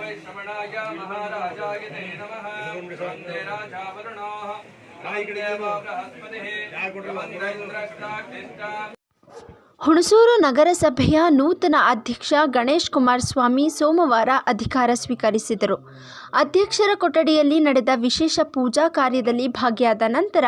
वैश्रमणाय महाराजाय ते नमः वंदे राजावरुणाः देव बृहस्पतिः वन्द्रेन्द्रष्टाक्षिष्टा ಹುಣಸೂರು ನಗರಸಭೆಯ ನೂತನ ಅಧ್ಯಕ್ಷ ಗಣೇಶ್ ಕುಮಾರಸ್ವಾಮಿ ಸೋಮವಾರ ಅಧಿಕಾರ ಸ್ವೀಕರಿಸಿದರು. ಅಧ್ಯಕ್ಷರ ಕೊಠಡಿಯಲ್ಲಿ ನಡೆದ ವಿಶೇಷ ಪೂಜಾ ಕಾರ್ಯದಲ್ಲಿ ಭಾಗಿಯಾದ ನಂತರ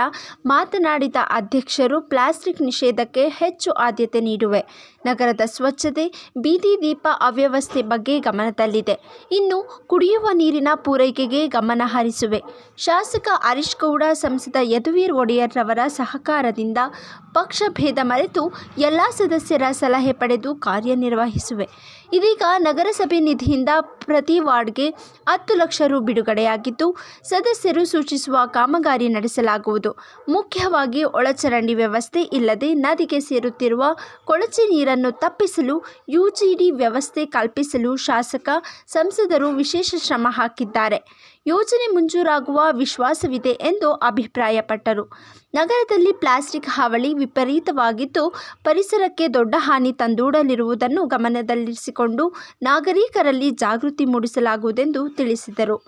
ಮಾತನಾಡಿದ ಅಧ್ಯಕ್ಷರು ಪ್ಲಾಸ್ಟಿಕ್ ನಿಷೇಧಕ್ಕೆ ಹೆಚ್ಚು ಆದ್ಯತೆ ನೀಡುವೆ. ನಗರದ ಸ್ವಚ್ಛತೆ, ಬೀದಿ ದೀಪ ಅವ್ಯವಸ್ಥೆ ಬಗ್ಗೆ ಗಮನದಲ್ಲಿದೆ ಇನ್ನು ಕುಡಿಯುವ ನೀರಿನ ಪೂರೈಕೆಗೆ ಗಮನ ಹರಿಸುವೆ. ಶಾಸಕ ಹರೀಶ್ ಗೌಡ, ಸಂಸದ ಯದುವೀರ್ ಒಡೆಯರ್ರವರ ಸಹಕಾರದಿಂದ ಪಕ್ಷ ಭೇದ ಮರೆತು ಎಲ್ಲ ಸದಸ್ಯರ ಸಲಹೆ ಪಡೆದು ಕಾರ್ಯನಿರ್ವಹಿಸುವೆ. ಇದೀಗ ನಗರಸಭೆ ನಿಧಿಯಿಂದ ಪ್ರತಿ ವಾರ್ಡ್ಗೆ ಹತ್ತು ಲಕ್ಷ ರು ಬಿಡುಗಡೆಯಾಗಿದ್ದು, ಸದಸ್ಯರು ಸೂಚಿಸುವ ಕಾಮಗಾರಿ ನಡೆಸಲಾಗುವುದು. ಮುಖ್ಯವಾಗಿ ಒಳಚರಂಡಿ ವ್ಯವಸ್ಥೆ ಇಲ್ಲದೆ ನದಿಗೆ ಸೇರುತ್ತಿರುವ ಕೊಳಚೆ ನೀರನ್ನು ತಪ್ಪಿಸಲು ಯುಜಿಡಿ ವ್ಯವಸ್ಥೆ ಕಲ್ಪಿಸಲು ಶಾಸಕ, ಸಂಸದರು ವಿಶೇಷ ಶ್ರಮ ಹಾಕಿದ್ದಾರೆ. ಯೋಜನೆ ಮಂಜೂರಾಗುವ ವಿಶ್ವಾಸವಿದೆ ಎಂದು ಅಭಿಪ್ರಾಯಪಟ್ಟರು. ನಗರದಲ್ಲಿ ಪ್ಲಾಸ್ಟಿಕ್ ಹಾವಳಿ ವಿಪರೀತವಾಗಿದ್ದು, ಪರಿಸರಕ್ಕೆ ದೊಡ್ಡ ಹಾನಿ ತಂದೂಡಲಿರುವುದನ್ನು ಗಮನದಲ್ಲಿರಿಸಿಕೊಂಡು ನಾಗರಿಕರಲ್ಲಿ ಜಾಗೃತಿ ಮೂಡಿಸಲಾಗುವುದೆಂದು ತಿಳಿಸಿದರು.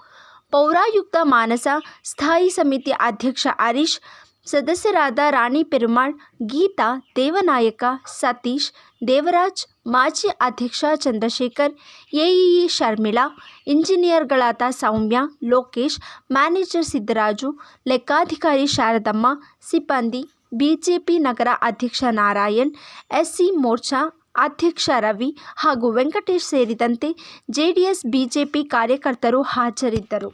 ಪೌರಾಯುಕ್ತ ಮಾನಸ, ಸ್ಥಾಯಿ ಸಮಿತಿ ಅಧ್ಯಕ್ಷ ಹರೀಶ್ ಸದಸ್ಯರಾದ ರಾಣಿ ಪೆರುಮಾಳ್, ಗೀತಾ, ದೇವನಾಯಕ, ಸತೀಶ್, ದೇವರಾಜ್, ಮಾಜಿ ಅಧ್ಯಕ್ಷ ಚಂದ್ರಶೇಖರ್, ಎಇಇ ಶರ್ಮಿಳಾ, ಇಂಜಿನಿಯರ್ಗಳಾದ ಸೌಮ್ಯ, ಲೋಕೇಶ್, ಮ್ಯಾನೇಜರ್ ಸಿದ್ದರಾಜು, ಲೆಕ್ಕಾಧಿಕಾರಿ ಶಾರದಮ್ಮ, ಸಿಬ್ಬಂದಿ, ಬಿಜೆಪಿ ನಗರ ಅಧ್ಯಕ್ಷ ನಾರಾಯಣ್, ಎಸ್ಸಿ ಮೋರ್ಚಾ ಅಧ್ಯಕ್ಷ ರವಿ ಹಾಗೂ ವೆಂಕಟೇಶ್ ಸೇರಿದಂತೆ ಜೆಡಿಎಸ್, ಬಿಜೆಪಿ ಕಾರ್ಯಕರ್ತರು ಹಾಜರಿದ್ದರು.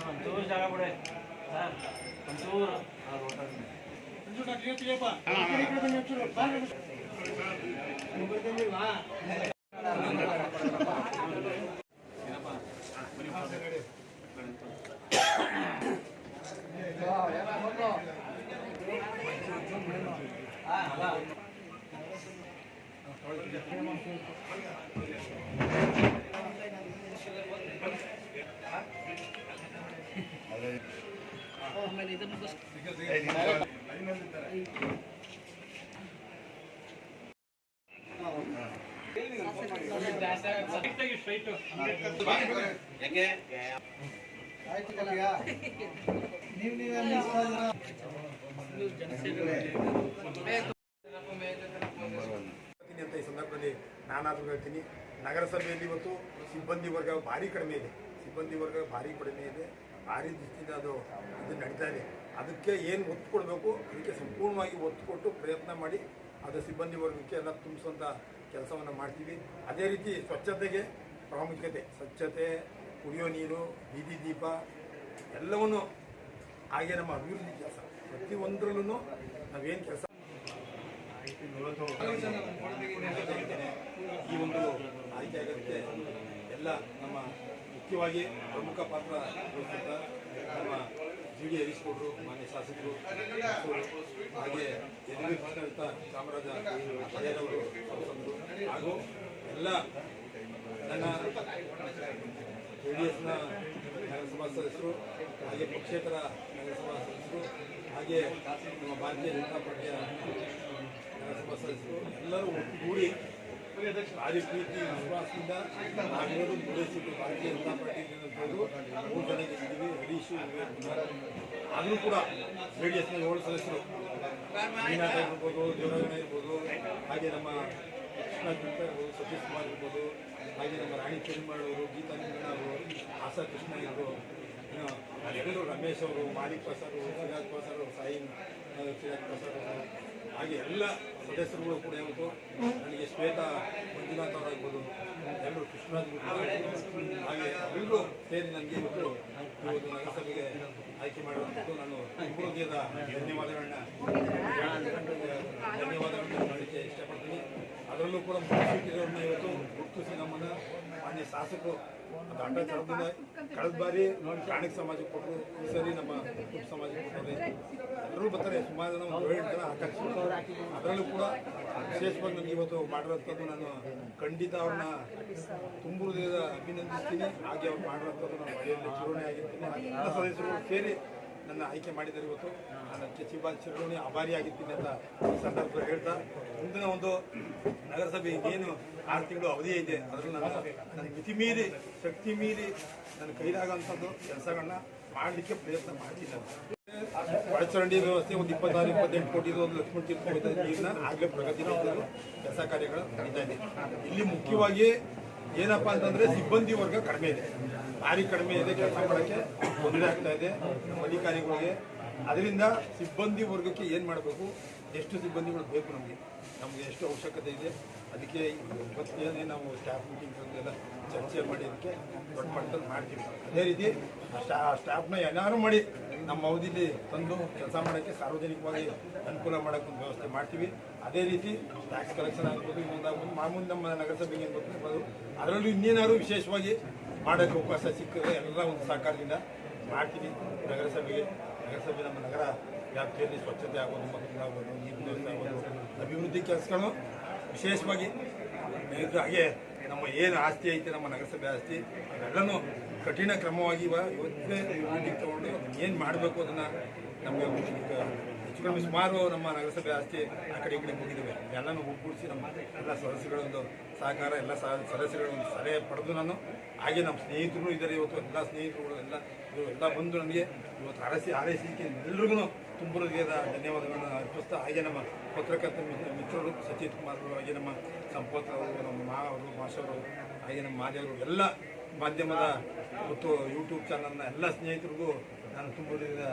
ಒಂಚೂರು ಜಾಗ ಬಿಡಿ. ಸರ್ ಒಂಚೂರು. ಹೇಳ್ತೀನಿ ಅಂತ ಈ ಸಂದರ್ಭದಲ್ಲಿ ನಾನಾದ್ರೂ ಹೇಳ್ತೀನಿ ನಗರಸಭೆಯಲ್ಲಿ ಇವತ್ತು ಸಿಬ್ಬಂದಿ ವರ್ಗ ಭಾರಿ ಕಡಿಮೆ ಇದೆ ಸಿಬ್ಬಂದಿ ವರ್ಗ ಭಾರಿ ಕಡಿಮೆ ಇದೆ ಭಾರಿ ದೃಷ್ಟಿಯಿಂದ ಅದು ಇದು ನಡೀತಾ ಇದೆ ಅದಕ್ಕೆ ಏನು ಒತ್ತು ಕೊಡಬೇಕು ಅದಕ್ಕೆ ಸಂಪೂರ್ಣವಾಗಿ ಒತ್ತು ಕೊಟ್ಟು ಪ್ರಯತ್ನ ಮಾಡಿ ಅದು ಸಿಬ್ಬಂದಿ ವರ್ಗಕ್ಕೆ ಎಲ್ಲ ತುಂಬಿಸುವಂಥ ಕೆಲಸವನ್ನು ಮಾಡ್ತೀವಿ. ಅದೇ ರೀತಿ ಸ್ವಚ್ಛತೆಗೆ ಪ್ರಾಮುಖ್ಯತೆ. ಸ್ವಚ್ಛತೆ, ಕುಡಿಯೋ ನೀರು, ಬೀದಿ ದೀಪ, ಎಲ್ಲವನ್ನು ಹಾಗೆ ನಮ್ಮ ಅಭಿವೃದ್ಧಿ ಕೆಲಸ. ಪ್ರತಿಯೊಂದರಲ್ಲೂ ನಾವೇನು ಕೆಲಸ ಈ ಒಂದು ಆಯ್ಕೆ ಆಗುತ್ತೆ ಎಲ್ಲ ನಮ್ಮ ಮುಖ್ಯವಾಗಿ ಪ್ರಮುಖ ಪಾತ್ರ ಡಿ ಹರೀಶ್ ಗೌಡರು ಮಾನ್ಯ ಶಾಸಕರು, ಹಾಗೆ ಕೃಷ್ಣದತ್ತ ಚಾಮರಾಜ ಪಡೆಯದವರು ಸಂಸದರು, ಹಾಗೂ ಎಲ್ಲ ನನ್ನ ಜೆ ಡಿ ಎಸ್ನ ನಗರಸಭಾ ಸದಸ್ಯರು, ಹಾಗೆ ಪಕ್ಷೇತರ ನಗರಸಭಾ ಸದಸ್ಯರು, ಹಾಗೆ ನಮ್ಮ ಭಾರತೀಯ ಜನತಾ ಪಾರ್ಟಿಯ ನಗರಸಭಾ ಸದಸ್ಯರು, ಎಲ್ಲರೂ ಒಟ್ಟುಗೂಡಿ ಭಾರಿ ಪ್ರೀತಿ ವಿಶ್ವಾಸದಿಂದ ನಾವೆಲ್ಲರೂ ಮೂರೈಸಿದ್ದು ಭಾರತೀಯ ಜನತಾ ಪಾರ್ಟಿ ಮೂರು ಜನ ಗೆದ್ದಿದ್ದೀವಿ ಹರೀಶು ಆದರೂ ಕೂಡ ಜೆ ಡಿ ಎಸ್ನ ಏಳು ಸದಸ್ಯರು. ಮೀನಾಥ ಇರ್ಬೋದು ದೇವರಾಜನ ಇರ್ಬೋದು ಹಾಗೆ ನಮ್ಮ ಕೃಷ್ಣ ಗುಪ್ತ ಇರ್ಬೋದು ಸತೀಶ್ ಕುಮಾರ್ ಇರ್ಬೋದು ಹಾಗೆ ನಮ್ಮ ರಾಣಿ ಪೆರುಮಾಳ್ ಅವರು ಗೀತಾ ನಿಂಗಣ್ಣ ಅವರು ಆಶಾ ಕೃಷ್ಣ ಇವರು ಎಲ್ಲರೂ ರಮೇಶ್ ಅವರು ಮಾಲಿಕ್ ಪ್ರಸಾದ್ ಅವರು ಸಿರಾಜ್ ಅವರು ಸಾಯಿ ಆ, ಸಿರಾಜ್ ಪ್ರಸಾದ್ ಹಾಗೆ ಎಲ್ಲ ಸದಸ್ಯರುಗಳು ಕೂಡ ಇವತ್ತು ನನಗೆ ಶ್ವೇತಾ ಮಂಜುನಾಥ್ ಅವರಾಗ್ಬೋದು ಎಲ್ಲರೂ ಕೃಷ್ಣರಾಜ್. ಹಾಗೆ ಎಲ್ಲರೂ ಸೇರಿ ನನಗೆ ಇವತ್ತು ಇವತ್ತು ನಗರಸಭೆಗೆ ಆಯ್ಕೆ ಮಾಡಿರುವಂಥದ್ದು. ನಾನು ಧನ್ಯವಾದಗಳನ್ನ ಧನ್ಯವಾದಗಳನ್ನ ಅದರಲ್ಲೂ ಕೂಡ ಮುಖ್ಯಮಂತ್ರಿಗಳನ್ನ ಇವತ್ತು ಗುರುತಿಸಿ ನಮ್ಮನ್ನ ಮಾನ್ಯ ಶಾಸಕರು ದಂಡ ಅಡ್ಡ ತರದಿಂದ ಕಳೆದ ಬಾರಿ ಪ್ರಾಣಿಕ ಸಮಾಜಕ್ಕೆ ಕೊಟ್ಟರು. ಈ ಸರಿ ನಮ್ಮ ಸಮಾಜಕ್ಕೆ ಕೊಟ್ಟರೆ ಎಲ್ಲರೂ ಬರ್ತಾರೆ. ಸುಮಾರು ಜನ ಒಂದು ಏಳು ಜನ ಅದರಲ್ಲೂ ಕೂಡ ವಿಶೇಷವಾಗಿ ನನಗೆ ಇವತ್ತು ಮಾಡಿರೋಂಥದ್ದು ನಾನು ಖಂಡಿತ ಅವ್ರನ್ನ ತುಂಬುವುದರಿಂದ ಅಭಿನಂದಿಸ್ತೀನಿ. ಹಾಗೆ ಅವ್ರು ಮಾಡಿರೋಂಥದ್ದು ನಾನು ಮನೆಯಲ್ಲಿ ಚಿರೋಣಿ ಆಗಿರ್ತೀನಿ. ಎಲ್ಲ ಸದಸ್ಯರು ಸೇರಿ ನನ್ನ ಆಯ್ಕೆ ಮಾಡಿದ್ದಾರೆ ಇವತ್ತು. ನಾನು ಸಚಿವ ಆಭಾರಿ ಆಭಾರಿಯಾಗಿರ್ತೀನಿ ಅಂತ ಈ ಸಂದರ್ಭದಲ್ಲಿ ಹೇಳ್ತಾ, ಮುಂದಿನ ಒಂದು ನಗರಸಭೆ ಏನು ಆರು ತಿಂಗಳು ಅವಧಿ ಇದೆ, ಅದರಲ್ಲಿ ನನ್ನ ನನ್ನ ಮಿತಿ ಮೀರಿ, ಶಕ್ತಿ ಮೀರಿ ನನ್ನ ಕೈಲಾಗಂಥದ್ದು ಕೆಲಸಗಳನ್ನ ಮಾಡಲಿಕ್ಕೆ ಪ್ರಯತ್ನ ಮಾಡ್ತಿದ್ದಾರೆ ಒಳಚರಂಡಿ ವ್ಯವಸ್ಥೆ ಒಂದು ಇಪ್ಪತ್ತಾರು, ಇಪ್ಪತ್ತೆಂಟು ಕೋಟಿ ಒಂದು ಲಕ್ಷ್ಮಣ ತೀರ್ಥ ನೀರನ್ನ ಆಗಲೇ ಪ್ರಗತಿ ಕೆಲಸ ಕಾರ್ಯಗಳು ನಡೀತಾ ಇದೆ. ಇಲ್ಲಿ ಮುಖ್ಯವಾಗಿ ಏನಪ್ಪಾ ಅಂತಂದ್ರೆ ಸಿಬ್ಬಂದಿ ವರ್ಗ ಕಡಿಮೆ ಇದೆ. ಭಾರಿ ಕಡಿಮೆ ಇದೆ ಕೆಲಸ ಮಾಡೋಕ್ಕೆ ತೊಂದರೆ ಆಗ್ತಾ ಇದೆ ನಮ್ಮ ಅಧಿಕಾರಿಗಳಿಗೆ. ಅದರಿಂದ ಸಿಬ್ಬಂದಿ ವರ್ಗಕ್ಕೆ ಏನು ಮಾಡಬೇಕು? ಎಷ್ಟು ಸಿಬ್ಬಂದಿಗಳು ಬೇಕು ನಮಗೆ? ನಮಗೆ ಎಷ್ಟು ಅವಶ್ಯಕತೆ ಇದೆ? ಅದಕ್ಕೆ ಇವತ್ತೇನೇ ನಾವು ಸ್ಟಾಫ್ ಮೀಟಿಂಗ್ ಎಲ್ಲ ಚರ್ಚೆ ಮಾಡಿ ಅದಕ್ಕೆ ದೊಡ್ಡ ಮಟ್ಟದಲ್ಲಿ ಮಾಡ್ತೀವಿ. ಅದೇ ರೀತಿ ಸ್ಟಾ ಸ್ಟಾಫ್ನ ಏನಾದ್ರು ಮಾಡಿ, ನಮ್ಮ ಅವಧಿಲಿ ತಂದು ಕೆಲಸ ಮಾಡೋಕ್ಕೆ ಸಾರ್ವಜನಿಕವಾಗಿ ಅನುಕೂಲ ಮಾಡೋಕ್ಕೆ ಒಂದು ವ್ಯವಸ್ಥೆ ಮಾಡ್ತೀವಿ. ಅದೇ ರೀತಿ ಟ್ಯಾಕ್ಸ್ ಕಲೆಕ್ಷನ್ ಆಗ್ಬೋದು, ಇನ್ನೊಂದಾಗ್ಬೋದು, ಮಾಮೂಲಿ ನಮ್ಮ ನಗರಸಭೆಗೆ ಏನು ಗೊತ್ತಿರ್ಬೋದು. ಅದರಲ್ಲೂ ಇನ್ನೇನಾದ್ರು ವಿಶೇಷವಾಗಿ ಮಾಡೋಕ್ಕೆ ಅವಕಾಶ ಸಿಕ್ಕಿದ್ರೆ ಎಲ್ಲ ಒಂದು ಸಹಕಾರದಿಂದ ಮಾಡ್ತೀವಿ ನಗರಸಭೆಗೆ, ನಗರಸಭೆ ನಮ್ಮ ನಗರ ವ್ಯಾಪ್ತಿಯಲ್ಲಿ ಸ್ವಚ್ಛತೆ ಆಗೋದು ಮಕ್ಕಳಾಗೋದು ಆಗೋದು ಆಗೋದು, ಅಭಿವೃದ್ಧಿ ಕೆಲಸಗಳು ವಿಶೇಷವಾಗಿ ಹಾಗೆ ನಮ್ಮ ಏನು ಆಸ್ತಿ ಐತೆ, ನಮ್ಮ ನಗರಸಭೆ ಆಸ್ತಿ, ಅದೆಲ್ಲನೂ ಕಠಿಣ ಕ್ರಮವಾಗಿ ಇವ ಇವತ್ತೇ ತಗೊಂಡು ಏನು ಮಾಡಬೇಕು ಅದನ್ನು ನಮಗೆ ಹೆಚ್ಚು ಸುಮಾರು ನಮ್ಮ ನಗರಸಭೆ ಆಸ್ತಿ ಆ ಕಡೆ ಈ ಕಡೆ ಮುಗಿದಿವೆ. ಎಲ್ಲನೂ ಒಗ್ಗೂಡಿಸಿ ನಮ್ಮ ಎಲ್ಲ ಸದಸ್ಯಗಳ ಒಂದು ಸಹಕಾರ, ಎಲ್ಲ ಸದಸ್ಯಗಳ ಒಂದು ಸಲಹೆ ಪಡೆದು ನಾನು ಹಾಗೆ ನಮ್ಮ ಸ್ನೇಹಿತರು ಇದ್ದಾರೆ ಇವತ್ತು, ಎಲ್ಲ ಸ್ನೇಹಿತರುಗಳು ಎಲ್ಲ, ಇವರು ಎಲ್ಲ ಬಂದು ನನಗೆ ಇವತ್ತು ಆರೈಸಿ ಆರೈಸಿಕೆ ಎಲ್ಲರಿಗೂ ತುಂಬ ಧನ್ಯವಾದಗಳನ್ನು ಅರ್ಪಿಸ್ತಾ, ಹಾಗೆ ನಮ್ಮ ಪತ್ರಕರ್ತ ಮಿತ್ರ- ಮಿತ್ರರು ಸಚಿತ್ ಕುಮಾರ್ ಅವರು, ಹಾಗೆ ನಮ್ಮ ಸಂಪತ್ ಅವರು, ನಮ್ಮ ಮಾ ಅವರು ಮಾಶವರು ಹಾಗೆ ನಮ್ಮ ಮಾದೇವರು ಎಲ್ಲ ಮಾಧ್ಯಮದ ಮತ್ತು ಯೂಟ್ಯೂಬ್ ಚಾನಲ್ನ ಎಲ್ಲ ಸ್ನೇಹಿತರಿಗೂ ನಾನು ತುಂಬ ಹೃದಯದ